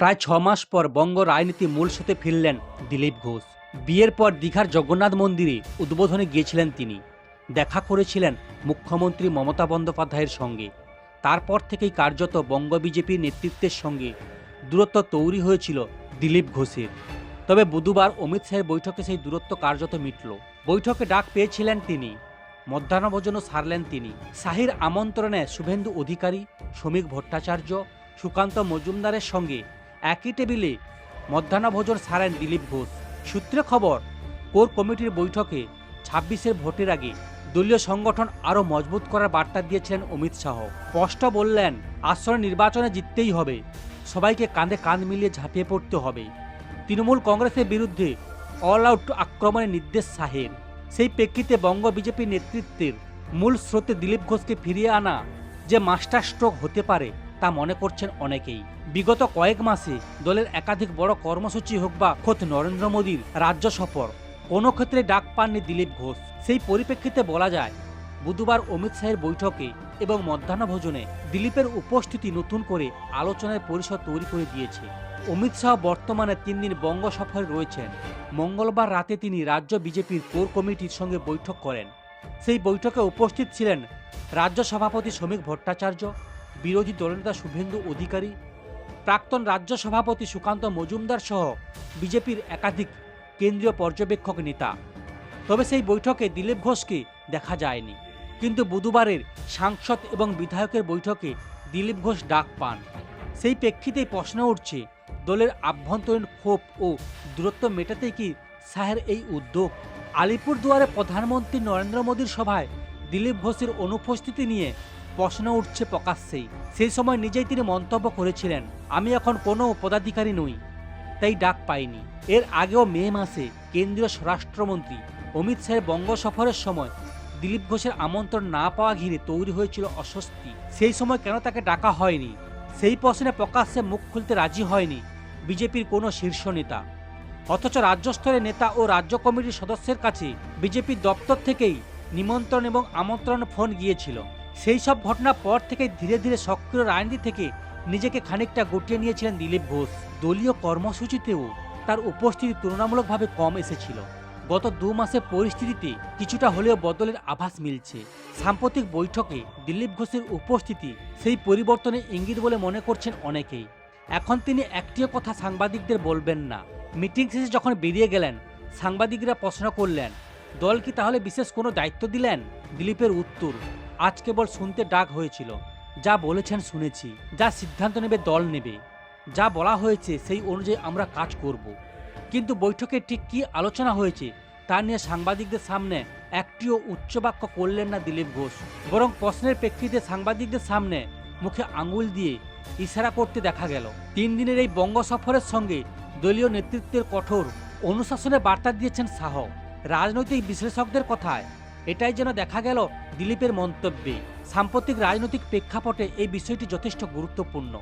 প্রায় ছ মাস পর বঙ্গ রাজনীতি মূল সাথে ফিরলেন দিলীপ ঘোষ। বিয়ের পর দীঘার জগন্নাথ মন্দিরে উদ্বোধনে গিয়েছিলেন তিনি। দেখা করেছিলেন মুখ্যমন্ত্রী মমতা বন্দ্যোপাধ্যায়ের সঙ্গে। তারপর থেকেই কার্যত বঙ্গ বিজেপির নেতৃত্বের সঙ্গে দূরত্ব তৈরি হয়েছিল দিলীপ ঘোষের। তবে বুধবার অমিত শাহের বৈঠকে সেই দূরত্ব কার্যত মিটল। বৈঠকে ডাক পেয়েছিলেন তিনি। মধ্যাহ্নভোজনও সারলেন তিনি। শাহির আমন্ত্রণে শুভেন্দু অধিকারী, শ্রমিক ভট্টাচার্য, সুকান্ত মজুমদারের সঙ্গে একই টেবিলে মধ্যাহ্নভোজন সারেন দিলীপ ঘোষ। সূত্রে খবর, কোর কমিটির বৈঠকে ছাব্বিশের ভোটের আগে দলীয় সংগঠন আরও মজবুত করার বার্তা দিয়েছিলেন অমিত শাহ। স্পষ্ট বললেন আসন্ন নির্বাচনে জিততেই হবে। সবাইকে কাঁধে কাঁধ মিলিয়ে ঝাঁপিয়ে পড়তে হবে। তৃণমূল কংগ্রেসের বিরুদ্ধে অল আউট আক্রমণের নির্দেশ শাহের। সেই প্রেক্ষিতে বঙ্গ বিজেপি নেতৃত্বের মূল স্রোতে দিলীপ ঘোষকে ফিরিয়ে আনা যে মাস্টার স্ট্রোক হতে পারে তা মনে করছেন অনেকেই। বিগত কয়েক মাসে দলের একাধিক বড় কর্মসূচি হোক বা খোদ নরেন্দ্র মোদীর রাজ্য সফর, কোনো ক্ষেত্রে ডাক পাননি দিলীপ ঘোষ। সেই পরিপ্রেক্ষিতে বলা যায়, বুধবার অমিত শাহের বৈঠকে এবং মধ্যাহ্নভোজনে দিলীপের উপস্থিতি নতুন করে আলোচনার পরিসর তৈরি করে দিয়েছে। অমিত শাহ বর্তমানে তিন দিন বঙ্গ সফরে রয়েছেন। মঙ্গলবার রাতে তিনি রাজ্য বিজেপির কোর কমিটির সঙ্গে বৈঠক করেন। সেই বৈঠকে উপস্থিত ছিলেন রাজ্য সভাপতি শ্রমিক ভট্টাচার্য বিরোধী দলনেতা শুভেন্দু অধিকারী, প্রাক্তন রাজ্য সভাপতি সুকান্ত মজুমদার সহ বিজেপির একাধিক কেন্দ্রীয় পর্যবেক্ষক নেতা। তবে সেই বৈঠকে দিলীপ ঘোষকে দেখা যায়নি। কিন্তু বুধবারের সাংসদ এবং বিধায়কের বৈঠকে দিলীপ ঘোষ ডাক পান। সেই প্রেক্ষিতেই প্রশ্ন উঠছে, দলের আভ্যন্তরীণ ক্ষোভ ও দূরত্ব মেটাতে কি শাহের এই উদ্যোগ? আলিপুরদুয়ারে প্রধানমন্ত্রী নরেন্দ্র মোদীর সভায় দিলীপ ঘোষের অনুপস্থিতি নিয়ে প্রশ্ন উঠছে প্রকাশ্যেই। সেই সময় নিজেই তিনি মন্তব্য করেছিলেন, আমি এখন কোনো পদাধিকারী নই। তাই ডাক পাইনি। এর আগেও মে মাসে কেন্দ্রীয় স্বরাষ্ট্রমন্ত্রী অমিত শাহের বঙ্গ সফরের সময় দিলীপ ঘোষের আমন্ত্রণ না পাওয়া ঘিরে তৈরি হয়েছিল অস্বস্তি। সেই সময় কেন তাকে ডাকা হয়নি? সেই প্রশ্নে প্রকাশ্যে মুখ খুলতে রাজি হয়নি বিজেপির কোনো শীর্ষ নেতা। অথচ রাজ্য স্তরের নেতা ও রাজ্য কমিটির সদস্যের কাছে বিজেপির দপ্তর থেকেই নিমন্ত্রণ এবং আমন্ত্রণ ফোন গিয়েছিল। সেই সব ঘটনার পর থেকে ধীরে ধীরে সক্রিয় রাজনীতি থেকে নিজেকে খানিকটা গুটিয়ে নিয়েছিলেন দিলীপ ঘোষ। দলীয় কর্মসূচিতেও তার উপস্থিতি তুলনামূলকভাবে কম এসেছিল। গত দু মাসে পরিস্থিতিতে কিছুটা হলেও বদলের আভাস মিলছে। সাম্প্রতিক বৈঠকে দিলীপ ঘোষের উপস্থিতি সেই পরিবর্তনের ইঙ্গিত বলে মনে করছেন অনেকেই। এখন তিনি একটিও কথা সাংবাদিকদের বলবেন না। মিটিং শেষে যখন বেরিয়ে গেলেন, সাংবাদিকরা প্রশ্ন করলেন, দল কি তাহলে বিশেষ কোনো দায়িত্ব দিলেন? দিলীপের উত্তর আজ কেবল শুনতে ডাক হয়েছিল। যা বলেছেন শুনেছি, যা সিদ্ধান্ত নেবে দল নেবে। যা বলা হয়েছে সেই অনুযায়ী আমরা কাজ করব। কিন্তু বৈঠকে ঠিক কী আলোচনা হয়েছে, তা নিয়ে সাংবাদিকদের সামনে একটিও উচ্চবাক্য করলেন না দিলীপ ঘোষ। বরং প্রশ্নের প্রেক্ষিতে সাংবাদিকদের সামনে মুখে আঙুল দিয়ে ইশারা করতে দেখা গেল। তিন দিনের এই বঙ্গ সফরের সঙ্গে দলীয় নেতৃত্বের কঠোর অনুশাসনের বার্তা দিয়েছেন শাহ। রাজনৈতিক বিশ্লেষকদের কথায় এটাই যেন দেখা গেল দিলীপের মন্তব্যে। সাম্প্রতিক রাজনৈতিক প্রেক্ষাপটে এই বিষয়টি যথেষ্ট গুরুত্বপূর্ণ।